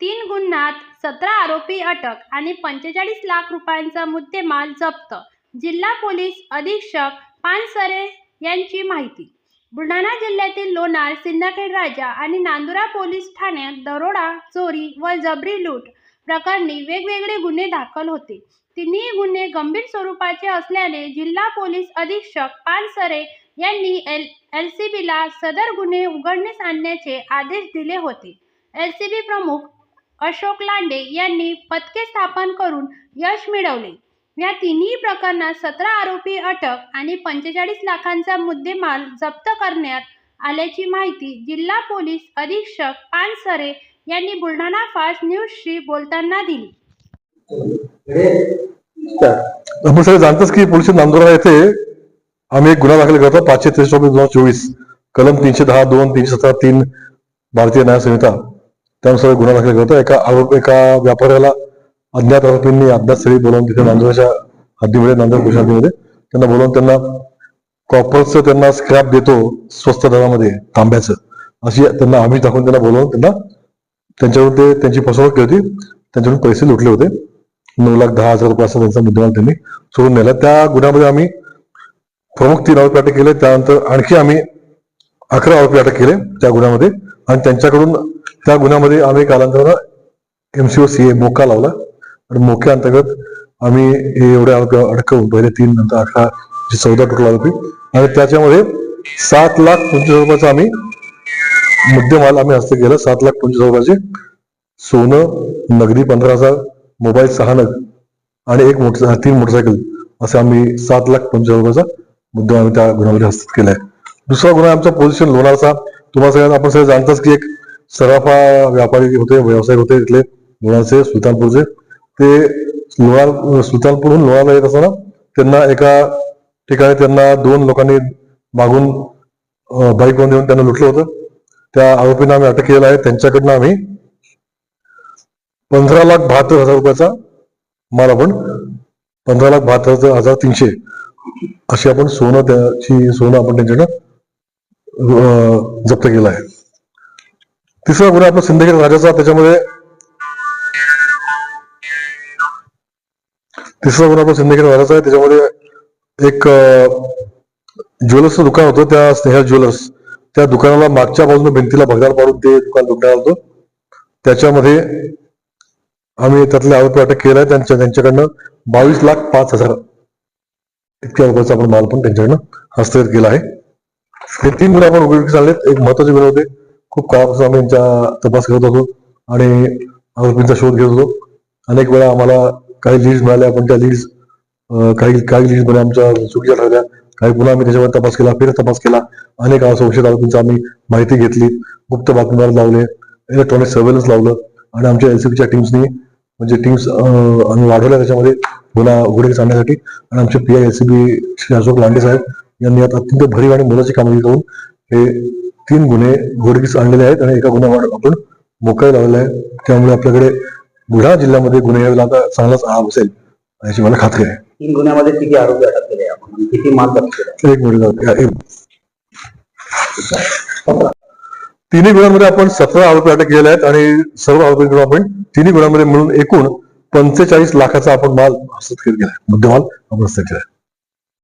तीन गुन्ह्यात सतरा आरोपी अटक आणि पंचेचाळीस लाख रुपयांचा मुद्देमाल जप्त. जिल्हा पोलीस अधीक्षक पानसरे यांची माहिती. बुलढाणा जिल्ह्यातील लोणार सिंदखेड राजा आणि नांदुरा पोलीस ठाण्यात दरोडा चोरी व जबरी लूट प्रकरणी वेगवेगळे गुन्हे दाखल होते. तिन्ही गुन्हे गंभीर स्वरूपाचे असल्याने जिल्हा पोलीस अधीक्षक पानसरे यांनी एल एल सी बीला सदर गुन्हे उघडणीस आणण्याचे आदेश दिले होते. एल सी बी प्रमुख अशोक लांडे यांनी पथके स्थापन करून यश मिळवले. या तिन्ही प्रकरणात सतरा आरोपी अटक आणि पंचेचाळीस लाखांचा मुद्देमाल जप्त करण्यात आल्याची माहिती जिल्हा पोलीस अधीक्षक पानसरे यांनी बुलढाणा फास्ट न्यूजशी बोलताना दिली. जाणतच की पोलीस नांदुरा येथे आम्ही एक गुन्हा दाखल करतो पाचशे त्रेसष्ट दोन हजार चोवीस कलम तीनशे दहा दोन तीनशे सतरा तीन भारतीय न्याय संहिता. त्यानुसार गुन्हा दाखल करतो एका आरोप एका व्यापाऱ्याला अज्ञात आरोपींनी अभ्यासस्थळी बोलावून तिथे नांदुराच्या हद्दीमध्ये नांदेड कृषी हद्दीमध्ये त्यांना बोलावून त्यांना कॉपरचं त्यांना स्क्रॅप देतो स्वस्त दरामध्ये तांब्याचं. अशी त्यांना आम्ही दाखवून त्यांना बोलावून त्यांना त्यांच्यावर ते त्यांची फसवणूक केली होती. त्यांच्याकडून पैसे लुटले होते. नऊ लाख दहा हजार रुपये असा त्यांचा मुद्देमाल त्यांनी सोडून नेला. त्या गुन्ह्यामध्ये आम्ही प्रमुख तीन आरोपी अटक केले. त्यानंतर आणखी आम्ही अकरा आरोपी अटक केले त्या गुन्ह्यामध्ये. आणि त्यांच्याकडून त्या गुन्ह्यामध्ये आम्ही कालांतरानं एमसीओ सी ए मोका लावला. आणि मोक्या अंतर्गत आम्ही हे एवढे अडकवून पहिले तीन नंतर अठरा चौदा टोटल आरोपी. आणि त्याच्यामध्ये सात लाख पंचवीस रुपयाचा आम्ही मुद्देमाल आम्ही हस्त केला. सात लाख पंचवीस रुपयाचे सोनं नगदी पंधरा हजार मोबाईल सहा नग आणि एक मोटर तीन मोटरसायकल असे आम्ही सात लाख पंचवीस रुपयाचा मुद्दा आम्ही त्या गुन्ह्यामध्ये केला केलाय. दुसरा गुन्हा आमचा पोझिशन लोणारचा. तुम्हाला सगळ्यांना आपण सगळे जाणताच की एक सराफा व्यापारी होते व्यावसायिक होते इथले लोणारचे सुलतानपूरचे. ते लोणार सुलतानपूरहून लोणारला येत असताना त्यांना एका ठिकाणी त्यांना दोन लोकांनी मागून बाईकमध्ये येऊन त्यांना लुटलं होतं. त्या आरोपींना आम्ही अटक केलेला आहे. त्यांच्याकडनं आम्ही पंधरा लाख बहात्तर हजार रुपयाचा माल आपण पंधरा लाख बहात्तर हजार तीनशे अशी आपण सोनं त्याची सोनं आपण त्यांच्याकडं जप्त केलं आहे. तिसरा गुन्हा आपला सिंदखेड राजाचा त्याच्यामध्ये तिसरा गुन्हा आपला सिंदखेड राजाचा आहे. त्याच्यामध्ये एक ज्वेलर्सचं दुकान होतं. त्या स्नेहा ज्वेलर्स त्या दुकानाला मागच्या बाजूने भिंतीला भगदार पाडून ते दुकान लुटण्यात आलं होतं. त्याच्यामध्ये आम्ही त्यातले आरोपी अटक केलाय त्यांच्या त्यांच्याकडनं बावीस लाख पाच हजार इतक्या रुपयाचा आपण माल पण त्यांच्याकडनं हस्तगत केला आहे. हे तीन गुन्हे आपण उपयोगी चाललेत. एक महत्त्वाचे गुन्हे होते. खूप काळापासून आम्ही त्यांचा तपास करत होतो आणि आरोपींचा शोध घेत होतो. अनेक वेळा आम्हाला काही लीड्स मिळाल्या पण त्या लीड्स काही काही लीड्समध्ये आमच्या चुकीच्या ठरल्या. काही पुन्हा आम्ही त्याच्यावर तपास केला फिर तपास केला. अनेक संशयित आरोपींचा आम्ही माहिती घेतली. गुप्त बातमीदार लावले इलेक्ट्रॉनिक सर्व्हेलन्स लावलं आणि आमच्या एलसीबीच्या टीम्सनी म्हणजे टीम्स आम्ही वाढवल्या त्याच्यामध्ये गुन्हा उघडकीस आणण्यासाठी आणि आमचे P I LCB Shri Ashok Lande साहेब यांनी आता अत्यंत भरीव आणि मोलाची कामगिरी करून हे तीन गुन्हे उघडकीस आणलेले आहेत आणि एका गुन्ह्यावर आपण मोकळे लावलेला आहे. त्यामुळे आपल्याकडे बुलढाणा जिल्ह्यामध्ये गुन्हे आता चांगलाच आव असेल याची मला खात्री आहे. तीन गुन्ह्यामध्ये किती आरोपी अटक केले आपण किती माल एक मिनिट तिन्ही गुन्ह्यांमध्ये आपण सतरा आरोपी अटक केले आहेत आणि सर्व आरोपींकडून आपण तिन्ही गुन्ह्यांमध्ये मिळून एकूण पंचेचाळीस लाखाचा आपण माल हस्तगत केला मुद्देमाल आपण हस्तगत केला